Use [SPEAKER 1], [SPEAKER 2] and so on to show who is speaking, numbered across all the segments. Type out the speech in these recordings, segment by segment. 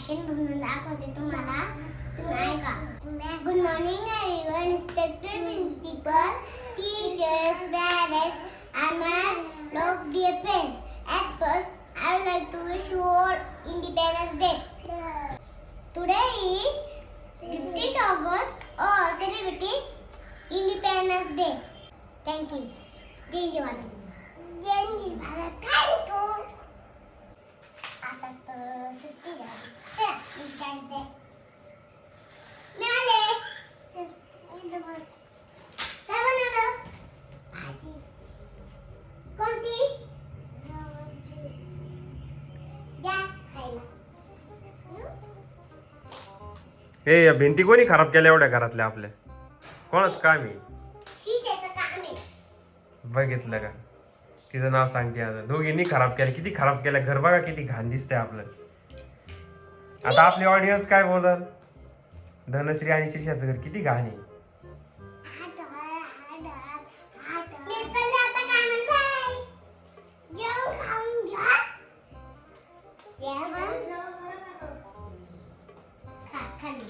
[SPEAKER 1] भाषण म्हणून दाखवते तुम्हाला तुम्ही ऐका good morning everyone respected principal teachers parents and my love dear friends. At first, I would like to wish you all Independence Day. Today is 15th August or celebrating Independence Day. Thank you. जय जवान जय जवान thank you आता तर सुट्टी झाली
[SPEAKER 2] हे या भिंती कोणी खराब केल्या एवढ्या घरातल्या आपल्या? कोणाच काम आहे?
[SPEAKER 1] शिशाचं काम आहे.
[SPEAKER 2] बघितलं का? तिचं नाव सांगते आता. दोघींनी खराब केलं. किती खराब केलं. घर बघा किती घाण दिसतंय आपलं. आता आपली ऑडियन्स काय बोलल? धनश्री आणि श्रीषाचं घर किती घाण आहे.
[SPEAKER 1] खा खाली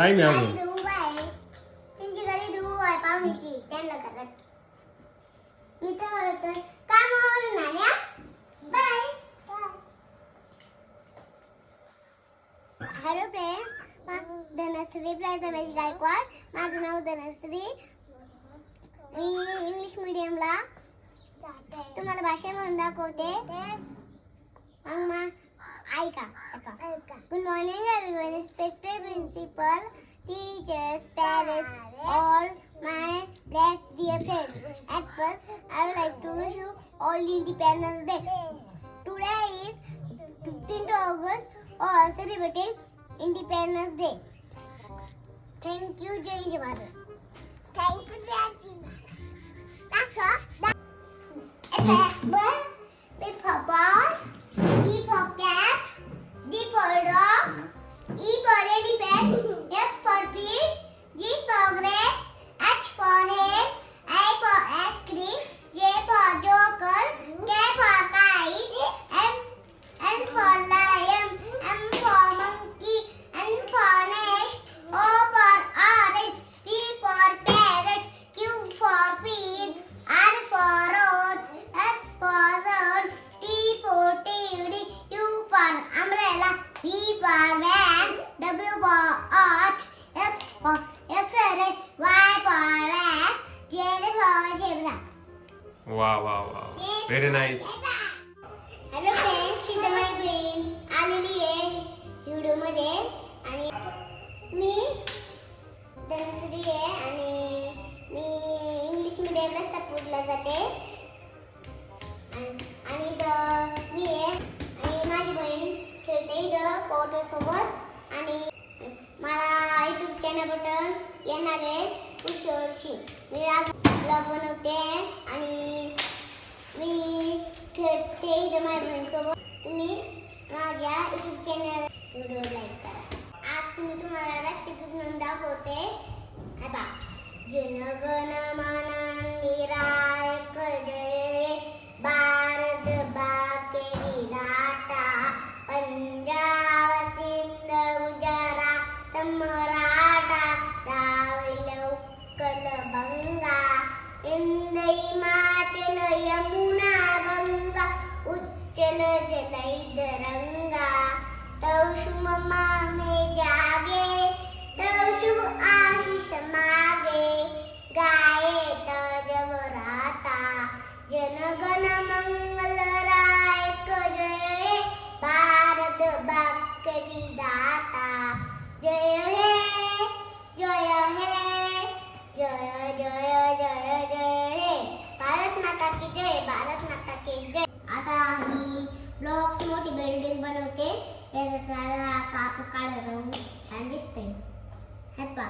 [SPEAKER 2] Time
[SPEAKER 1] out. तुम्हाला भाषा म्हणून दाखवते मग मा ऐका good morning everyone respected principal teachers parents all my black dear friends at first I would like to wish you all Independence Day today is 15th August or celebrating Independence Day. Thank you, Jai Jawan. Thank you, B for cat, E G for grapes, H for English medium जाते. आणि मी आहे आणि माझी बहीण खेळते इथं portal सोबत. आणि मला यूट्यूब चॅनल बटन येणार आहे पुढच्या वर्षी मी आज ब्लॉग बनवते आणि मी खेळते इथं माझ्या बहिणीसोबत. तुम्ही माझ्या यूट्यूब चॅनल व्हिडिओ लाईक करा. आज मी तुम्हाला रस्ते दाखवते. हे बा जनगण माना கைராய்க்கு हे याचा कापूस काढला जाऊन छान दिसते हे पा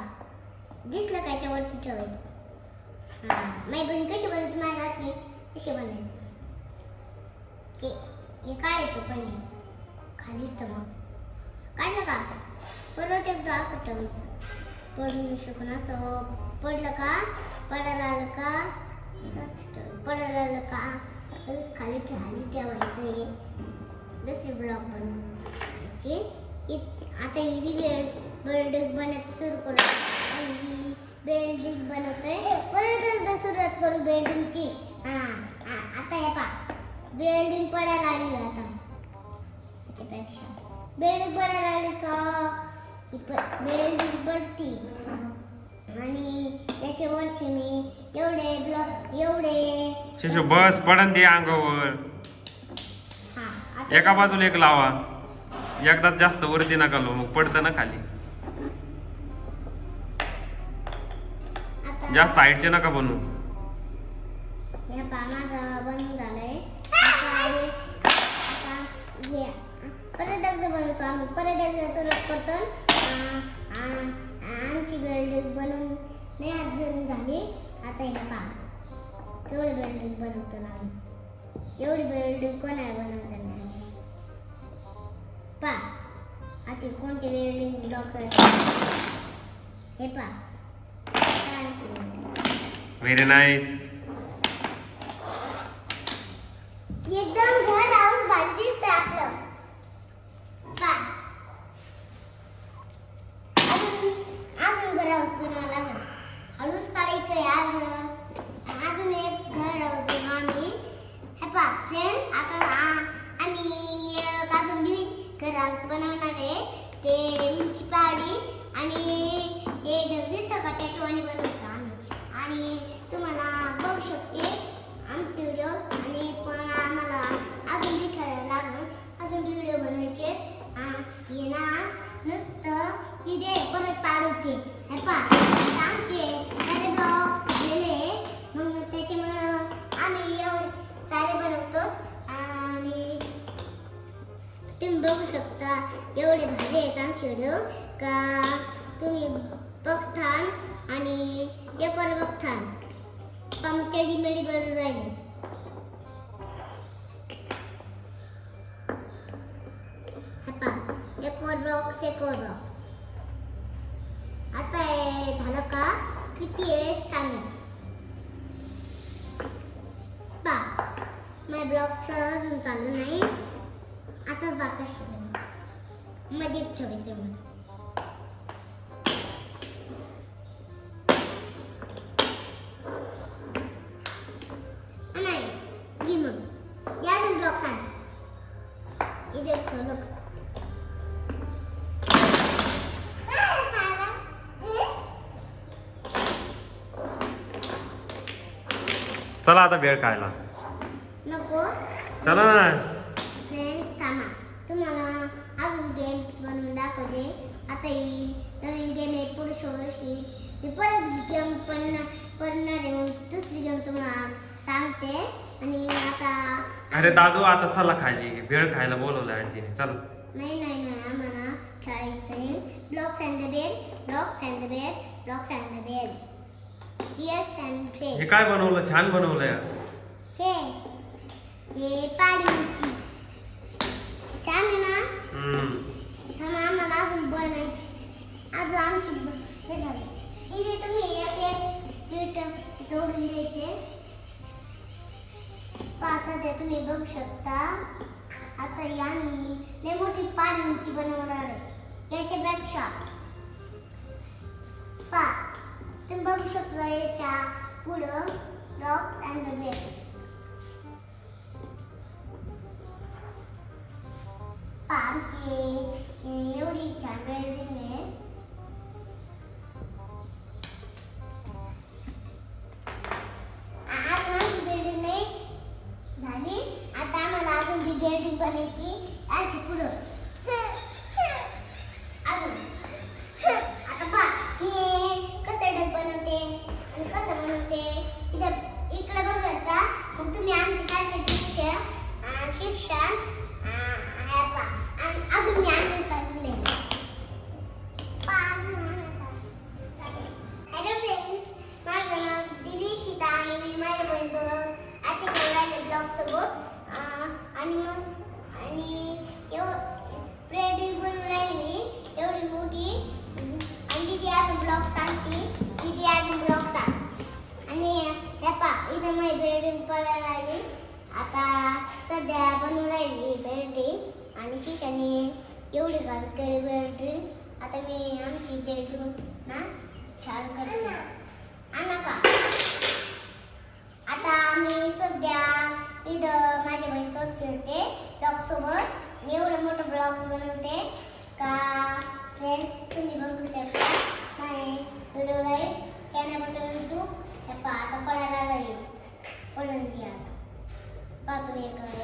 [SPEAKER 1] दिसलं का याच्यावरती ठेवायचं? हां. माझी बहीण कशी बनवते मला की कशी बनायचं हे हे काढायचं पहिले खालीच तर मग? काढलं का? परत एकदा असं ठेवायचं. पडू शकून असं. पडलं का? पडायला आलं का? पडायला आलं का? खाली खाली ठेवायचं हे. दुसरी ब्लॉक बनवून इत- आता ही बी बिल्डिंग बनायचं सुरू करू. आणि ही बिल्डिंग बनवतोय. परत एकदा सुरुवात करू बिल्डिंगची हा आता हे पा बिल्डिंग पडायला आली आता. याच्यापेक्षा बिल्डिंग पडायला आली का? बिल्डिंग पडती. आणि त्याच्यावरचे मी एवढे ब्लॉक एवढे.
[SPEAKER 2] शिशू बस पडन दे अंगावर.
[SPEAKER 1] हा
[SPEAKER 2] एका बाजूला एक लावा. एकदाच जास्त वरती नका लो मग पडतं ना खाली. जास्त हाईटचे नका बनवू.
[SPEAKER 1] हे पहा माझं बंद झालंय. आता आता हे परत एकदा बनवतो आम्ही. परत एकदा सुरुवात करतो. आमची बिल्डिंग बनवून नाही अजून झाली. आता हे पहा. केवढी बिल्डिंग बनवतो ना आम्ही. एवढी बिल्डिंग नाही पहा आता कोणती बिल्डिंग ब्लॉक हे building.
[SPEAKER 2] व्हेरी नाईस
[SPEAKER 1] एकदम घर हाऊस भारी दिसतंय आपलं पा अजून अजून घर हाऊस बनवावं लागेल हळूच काढायचंय आज अजून एक घर हाऊस बनवू आम्ही हे पा फ्रेंड्स आता नवीन बनवणारे बनवणार आहे. ते उंची पाडी आणि ते ढग दिसतं का? त्याच्यावानी बनवतो आम्ही. आणि तुम्हाला किती आहे सांगायचं पा माझ्या ब्लॉगचं अजून चालू नाही आता बाकी मध्ये ठेवायचं मला
[SPEAKER 2] चला आता वेळ खायला.
[SPEAKER 1] नको.
[SPEAKER 2] चला ना.
[SPEAKER 1] फ्रेंड्स थांबा. तुम्हाला अजून गेम्स बनवून दाखवते. आता ही नवीन गेम आहे पुरुषोशी मी परत गेम पण पडणार आहे मग दुसरी गेम तुम्हाला सांगते. आणि आता
[SPEAKER 2] अरे दादू आता चला खाली वेळ खायला बोलवलं आजीने. चल.
[SPEAKER 1] नाही नाही नाही. आम्हाला खेळायचं आहे. Blocks and the bed blocks and the bed blocks and the bed and
[SPEAKER 2] हे काय बनवलं? छान बनवलंय
[SPEAKER 1] हे हे पाडी उंची छान आहे ना. थांबा आम्हाला अजून बनायची अजून आमची ब- हे झाली. तिथे तुम्ही एक एक पीठ जोडून द्यायचे. सध्या तुम्ही बघू शकता. आता यांनी लय मोठी पाणीची बनवणार आहे. डॉग्स अँड द बेड आमची एवढी छान बिल्डिंग आहे आ- अजून आमची बिल्डिंग नाही झाली आता आम्हाला अजून ती बिल्डिंग बनायची याची पुढं अजून आता पहा मी कसं डग बनवते आणि कसं बनवते इथं इकडे बघायचा मग तुम्ही आमच्या सारखे शिक्षण अं, शिक्षण अं, हे पहा. आणि अजून मी आणून सांगले हॅलो फ्रेंड्स माझं नाव दिदी सीता आणि मी माझ्या बहिणीसोबत आता करून राहिले ब्लॉग सोबत अं, आणि मग आणि एव प्रेडिंग बनवून राहिली मी एवढी मोठी आणि दिदी अजून ब्लॉग सांगते दिदी अजून ब्लॉग सांग आणि हे पा इथं माझी बिल्डिंग पडायला लागली आता सध्या बनवून राहिली बिल्डिंग आणि शिशाने एवढी घाल केली बिल्डिंग आता मी आमची बेडरूम ना छान करते आणा का आता मी सध्या इथं माझ्या बहीण सोबत खेळते ब्लॉग सोबत आणि एवढं मोठं ब्लॉग्स बनवते का फ्रेंड्स तुम्ही बघू शकता माझे video like channel button YouTube हे पहा आता पडायला लागेल पडून ती आता पहा तुम्ही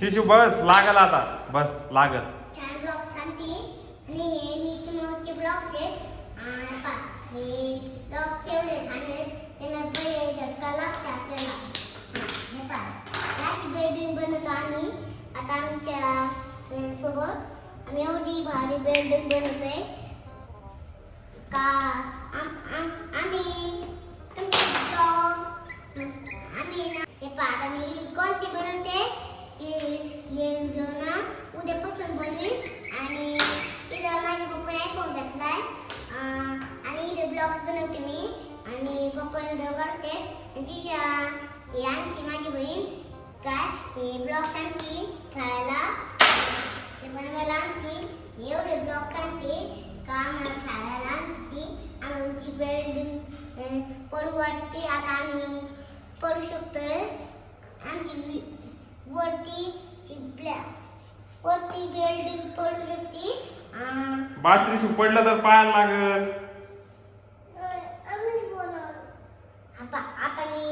[SPEAKER 2] शिशू बस लागल आता. बस लागल.
[SPEAKER 1] छान ब्लॉक सांगते आणि हे मी तुमचे ब्लॉक्स आहेत अं, हे ब्लॉग एवढे आणि त्यांना झटका लागते आपल्याला. हे पहा. अशी बिल्डिंग बनवतो आम्ही. आता आमच्यासोबत. आम्ही एवढी भारी बिल्डिंग बनवतोय. का आम्ही तुमचे ब्लॉग आम्ही हे पहा आता मी कोणती बनवते? हे हे व्हिडिओ ना. उद्यापासून बनवीन. आणि इथं माझ्या पप्पाने आयफोन घेतलाय अं, आणि इथे ब्लॉग्स बनवते मी. आणि पप्पा व्हिडिओ काढते. आणि जिशा ही आणते माझी बहीण. काय? हे ब्लॉग्स आणते खायला ते बनवायला आणते एवढे ब्लॉग्स आणते का मला खायला आणते आमची बिल्डिंग पडू वाटते आता आम्ही पडू शकतोय. आमची वरती ची ब्लॅ- वरती बिल्डिंग पडू शकते अं,
[SPEAKER 2] बास शिशू पडलं तर पायाला लागल.
[SPEAKER 1] आता आता मी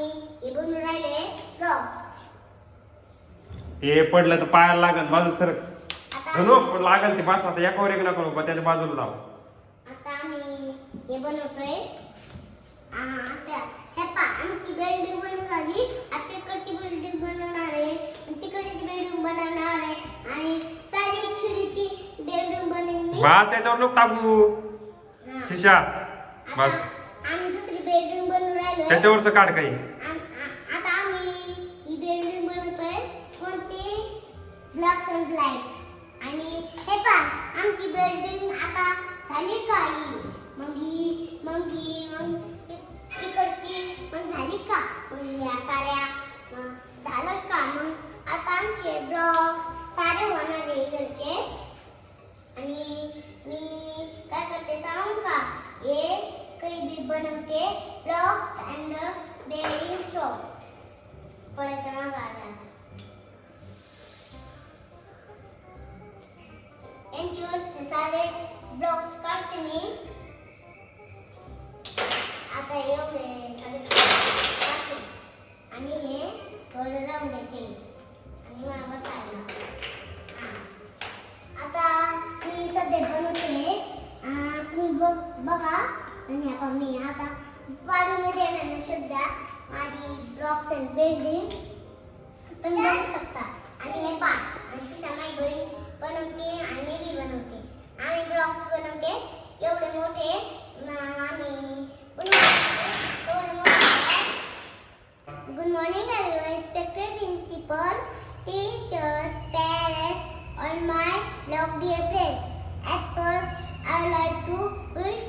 [SPEAKER 1] हे बनवून राहिले ब्लॉग्स
[SPEAKER 2] हे पडलं तर पायाला लागल. बाजू सर धनु लागल ते बस. आता एकावर एक नको त्याच्या बाजूला लाव.
[SPEAKER 1] आता आम्ही हे बनवतोय आ, आता हे पा आमची बिल्डिंग बनवून झाली आता तिकडची बिल्डिंग बनवणार आहे आणि तिकडची बिल्डिंग बनवणार आहे आणि साधी छिडीची बिल्डिंग बनवून मी
[SPEAKER 2] बा त्याच्यावर नको टाकू. शिशा बस.
[SPEAKER 1] आम्ही दुसरी बिल्डिंग बनवून राहिलो.
[SPEAKER 2] त्याच्यावरच काढ काही.
[SPEAKER 1] आ- आता आम्ही ही बिल्डिंग बनवतोय. कोणती? ब्लॉक्स अँड ब्लॅक्स आणि हे पहा आमची बिल्डिंग आता झाली का the blocks and the bearing stroke. Paratana Gala. Ensure the solid blocks yo me. sale cartini. A mí me duele la आता एवढे A mí me va a देते Acá me बसायला आता मी सध्या बनवते तुम्ही बघ बघा आणि ह्या मी आता वाढून देणार ना सुद्धा माझी ब्लॉक्स अँड बिल्डिंग तुम्ही बघू शकता आणि हे पाठ आणि शिशा बहीण बनवते आणि मी बनवते आणि ब्लॉक्स बनवते एवढे मोठे आम्ही good morning respected principal teachers parents on my blog dear friends. At first, I would like to wish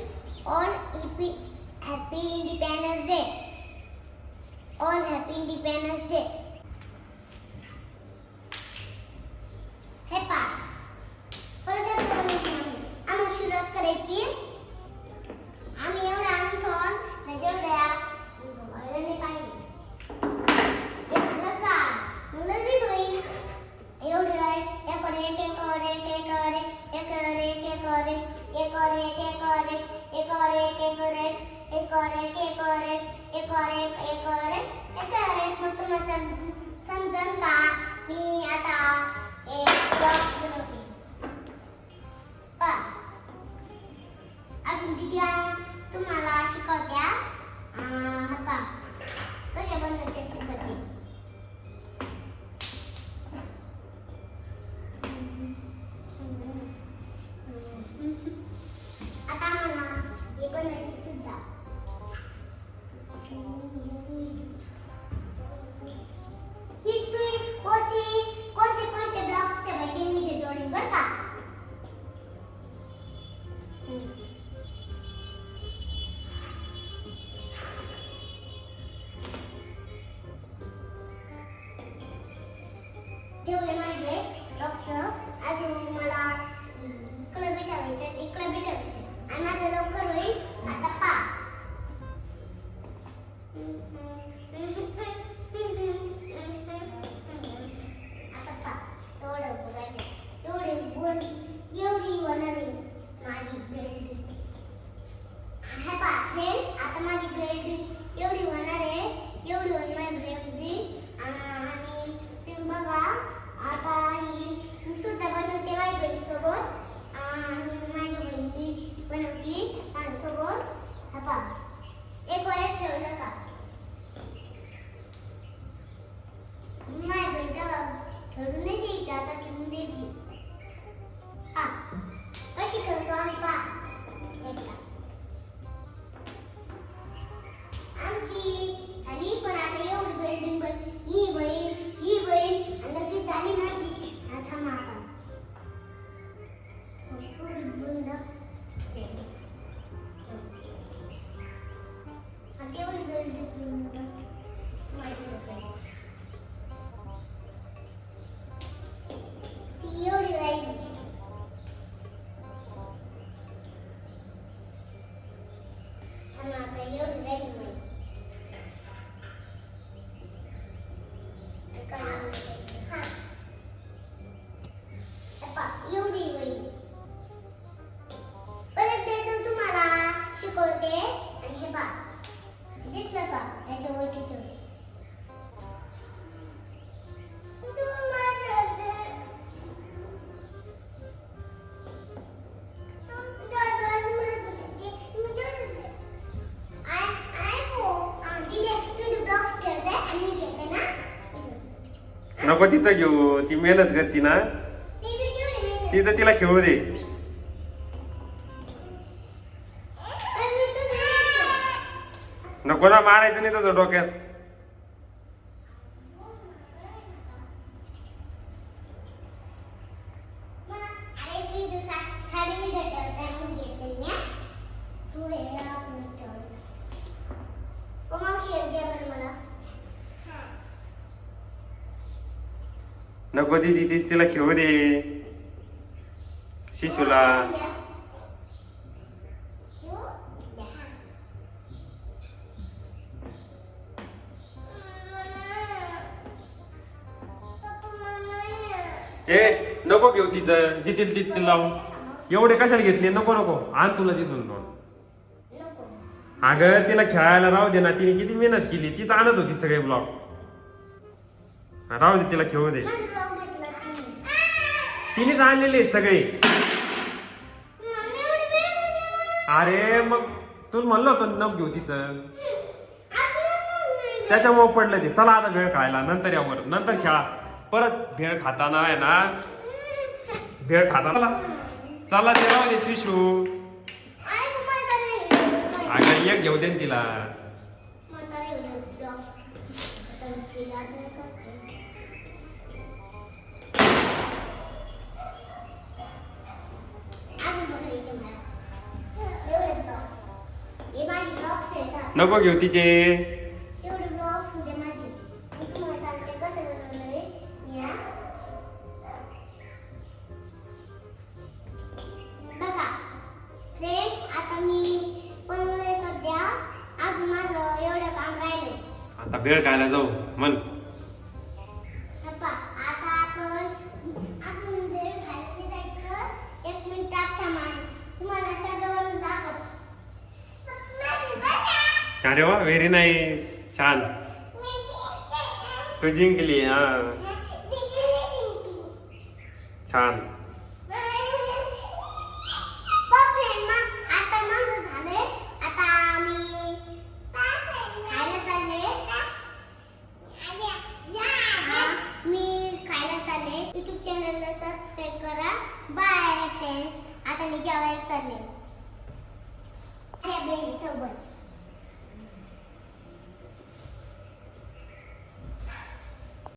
[SPEAKER 1] happy, Independence Day. All happy Independence Day. हे पा परत एकदा आम्ही सुरुवात करायची एक एक और एक एक और एक एक और एक एक और एक एक और एक मग तुम्हाला समजन का? मी आता एक
[SPEAKER 2] नको तिथं घेऊ. ती मेहनत करते ना. तिथं तिला खेळू दे. नको ना मारायचं नाही तसं डोक्यात. कधी देतेस तिला खेळू दे. शिशूला. ए नको घेऊ तिचं. देतील तीच तिला लावून. एवढे कशाला घेतले? नको नको. आण तुला तिथून
[SPEAKER 1] पण
[SPEAKER 2] अग तिला खेळायला राहू दे ना. तिने किती मेहनत केली. तीच आणत होती सगळे ब्लॉक राहू दे तिला खेळू दे. तिनेच आणलेले आहेत सगळे. अरे मग तू म्हणलं होतं नग घेऊ तिचं. त्याच्यामुळे पडलं ते. चला आता भेळ खायला. नंतर यावर नंतर खेळा. परत भेळ खाताना आहे ना? भेळ खाताना. चला ते राहू दे शिशू. अगं एक घेऊ दे ना तिला. नको घेऊ तिचे.
[SPEAKER 1] एवढे ब्लॉग्स होते माझे. मी तुम्हाला सांगते कसं बनवलंय मी हा. बघा. फ्रेंड आता मी बनवलंय सध्या. अजून माझं एवढं काम राहिलंय.
[SPEAKER 2] आता भेळ खायला जाऊ. म्हण
[SPEAKER 1] पप्पा आता आपण अजून वेळ खाली जायचं एक मिनिटात थांबा तुम्हाला सगळं बनवून दाखवतो
[SPEAKER 2] अरे वा व्हेरी नाईस छान तू जिंकली हा. छान